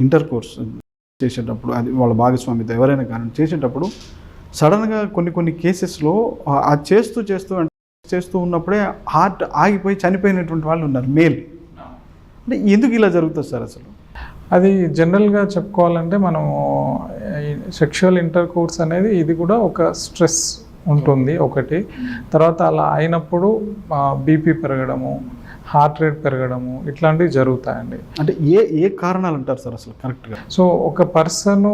Inter course చేసేటప్పుడు అది వాళ్ళ భాగస్వామితో ఎవరైనా కానీ చేసేటప్పుడు సడన్గా కొన్ని కొన్ని కేసెస్లో అది చేస్తూ చేస్తూ చేస్తూ ఉన్నప్పుడే హార్ట్ ఆగిపోయి చనిపోయినటువంటి వాళ్ళు ఉన్నారు మేల్. అంటే ఎందుకు ఇలా జరుగుతుంది సార్ అసలు? అది జనరల్గా చెప్పుకోవాలంటే మనం సెక్షువల్ ఇంటర్ కోర్స్ అనేది ఇది కూడా ఒక స్ట్రెస్ ఉంటుంది ఒకటి. తర్వాత అలా అయినప్పుడు బీపీ పెరగడము హార్ట్ రేట్ పెరగడము ఇట్లాంటివి జరుగుతాయండి. అంటే ఏ ఏ కారణాలు అంటారు సార్ అసలు కరెక్ట్గా సో ఒక పర్సన్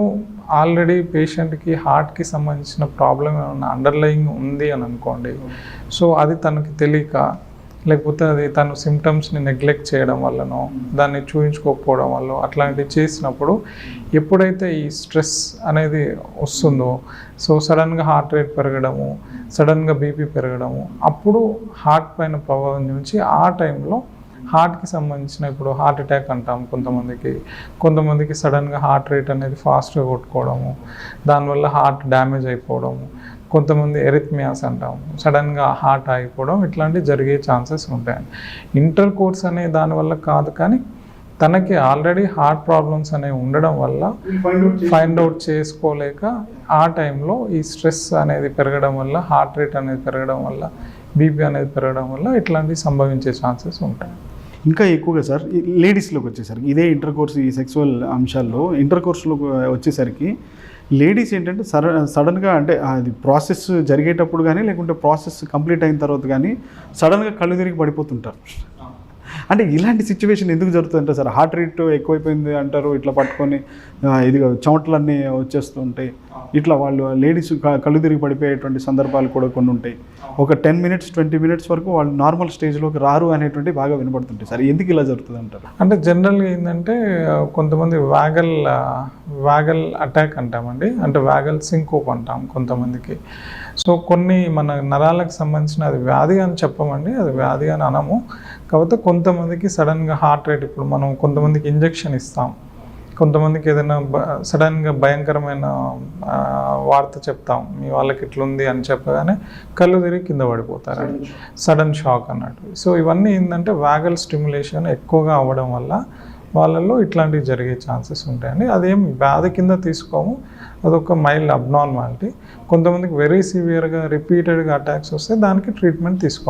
ఆల్రెడీ పేషెంట్కి హార్ట్కి సంబంధించిన ప్రాబ్లం ఏమైనా అండర్లయింగ్ ఉంది అని అనుకోండి. సో అది తనకి తెలియక లేకపోతే అది తను సిమ్టమ్స్ని నెగ్లెక్ట్ చేయడం వల్లనో దాన్ని చూయించుకోకపోవడం వల్ల అట్లాంటివి చేసినప్పుడు ఎప్పుడైతే ఈ స్ట్రెస్ అనేది వస్తుందో సో సడన్గా హార్ట్ రేట్ పెరగడము సడన్గా బీపీ పెరగడము అప్పుడు హార్ట్ పైన ప్రభావం నుంచి ఆ టైంలో హార్ట్కి సంబంధించిన ఇప్పుడు హార్ట్ అటాక్ అంటాం కొంతమందికి. కొంతమందికి సడన్గా హార్ట్ రేట్ అనేది ఫాస్ట్గా కొట్టుకోవడము దానివల్ల హార్ట్ డ్యామేజ్ అయిపోవడము కొంతమంది ఎరిథ్మియాస్ అంటాం. సడన్గా హార్ట్ ఆగిపోవడం ఇట్లాంటివి జరిగే ఛాన్సెస్ ఉంటాయి ఇంటర్ కోర్స్ అనే దానివల్ల కాదు కానీ తనకి ఆల్రెడీ హార్ట్ ప్రాబ్లమ్స్ అనేవి ఉండడం వల్ల ఫైండ్ అవుట్ చేసుకోలేక ఆ టైంలో ఈ స్ట్రెస్ అనేది పెరగడం వల్ల హార్ట్ రేట్ అనేది పెరగడం వల్ల బీపీ అనేది పెరగడం వల్ల ఇట్లాంటివి సంభవించే ఛాన్సెస్ ఉంటాయి. ఇంకా ఎక్కువగా సార్ ఈ లేడీస్లోకి వచ్చేసరికి ఇదే ఇంటర్ కోర్స్ ఈ సెక్సువల్ అంశాల్లో ఇంటర్ కోర్సులోకి వచ్చేసరికి లేడీస్ ఏంటంటే సర సడన్గా అంటే అది ప్రాసెస్ జరిగేటప్పుడు కానీ లేకుంటే ప్రాసెస్ కంప్లీట్ అయిన తర్వాత కానీ సడన్గా కళ్ళు తిరిగి పడిపోతుంటారు. అంటే ఇలాంటి సిచ్యువేషన్ ఎందుకు జరుగుతుందంటే సార్ హార్ట్ రేట్ ఎక్కువైపోయింది అంటారు ఇట్లా పట్టుకొని ఇది చెమటలన్నీ వచ్చేస్తుంటాయి ఇట్లా వాళ్ళు లేడీస్ కళ్ళు తిరిగి పడిపోయేటువంటి సందర్భాలు కూడా కొన్ని ఉంటాయి. ఒక టెన్ మినిట్స్ ట్వంటీ మినిట్స్ వరకు వాళ్ళు నార్మల్ స్టేజ్లోకి రారు అనేటువంటి బాగా వినపడుతుంటాయి సార్. ఎందుకు ఇలా జరుగుతుంది అంటారు? అంటే జనరల్గా ఏంటంటే కొంతమంది వ్యాగల్ వ్యాగల్ అటాక్ అంటామండి. అంటే వ్యాగల్ సింకోప్ అంటాం కొంతమందికి. సో కొన్ని మన నరాలకు సంబంధించిన అది వ్యాధి అని చెప్పమండి. అది వ్యాధి అని అనము. కాకపోతే కొంతమందికి సడన్గా హార్ట్ రేట్ ఇప్పుడు మనం కొంతమందికి ఇంజెక్షన్ ఇస్తాం. కొంతమందికి ఏదైనా సడన్గా భయంకరమైన వార్త చెప్తాం. మీ వాళ్ళకి ఇట్లుంది అని చెప్పగానే కళ్ళు తిరిగి కింద పడిపోతారండి సడన్ షాక్ అన్నట్టు. సో ఇవన్నీ ఏంటంటే వ్యాగల్ స్టిమ్యులేషన్ ఎక్కువగా అవ్వడం వల్ల వాళ్ళల్లో ఇట్లాంటివి జరిగే ఛాన్సెస్ ఉంటాయండి. అదేం బాధ కింద తీసుకోము. అదొక మైల్డ్ అబ్నార్మాలిటీ. కొంతమందికి వెరీ సివియర్గా రిపీటెడ్గా అటాక్స్ వస్తే దానికి ట్రీట్మెంట్ తీసుకోవాలి.